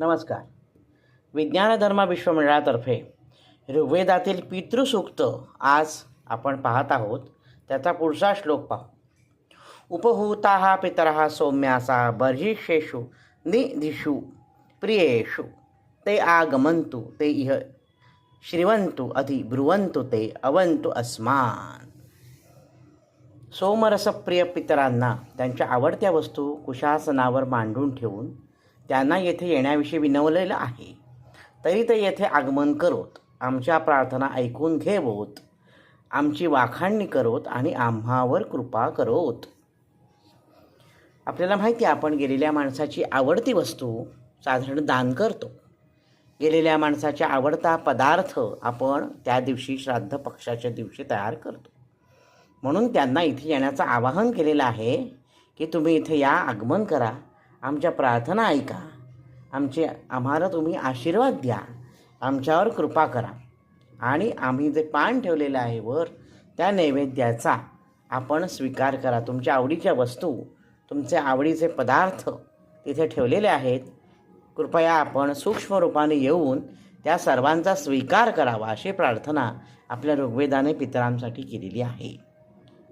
नमस्कार. विज्ञानधर्म विश्वमंडळातर्फे ऋग्वेदातील पितृसूक्त आज आपण पाहत आहोत त्याचा पुढचा श्लोक पाहू. उपहूता पितरः सौम्यासा बर्हिषेषु निधिषु प्रियेषु ते आगमन्तु ते इह श्रीवंतु अधि ब्रुवंतु ते अवंतु अस्मान्. सोमरसप्रिय पितरांना त्यांच्या आवडत्या वस्तू कुशासनावर मांडून ठेवून त्यांना येथे येण्याविषयी विनवलेलं आहे. तरी ते येथे आगमन करोत आमच्या प्रार्थना ऐकून घेवोत आमची वाखाणणी करोत आणि आम्हावर कृपा करोत. आपल्याला माहिती आहे आपण गेलेल्या माणसाची आवडती वस्तू साधारण दान करतो. गेलेल्या माणसाचा आवडता पदार्थ आपण त्या दिवशी श्राद्ध पक्षाच्या दिवशी तयार करतो. म्हणून त्यांना इथे येण्याचं आवाहन केलेलं आहे की तुम्ही इथे या आगमन करा. आमच्या प्रार्थना ऐका. आमचे आम्हाला तुम्ही आशीर्वाद द्या. आमच्यावर कृपा करा. आणि आम्ही जे पान ठेवलेलं आहे वर त्या नैवेद्याचा आपण स्वीकार करा. तुमच्या आवडीच्या वस्तू तुमचे आवडीचे पदार्थ तिथे ठेवलेले आहेत. कृपया आपण सूक्ष्म रूपाने येऊन त्या सर्वांचा स्वीकार करावा अशी प्रार्थना आपल्या ऋग्वेदाने पितरांसाठी केलेली आहे.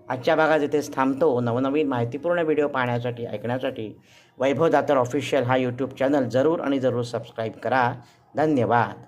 आजच्या भागात इथेच थांबतो. नवनवीन माहितीपूर्ण व्हिडिओ पाहण्यासाठी ऐकण्यासाठी वैभव दातर ऑफिशियल हा यूट्यूब चॅनल जरूर आणि जरूर सबस्क्राईब करा. धन्यवाद.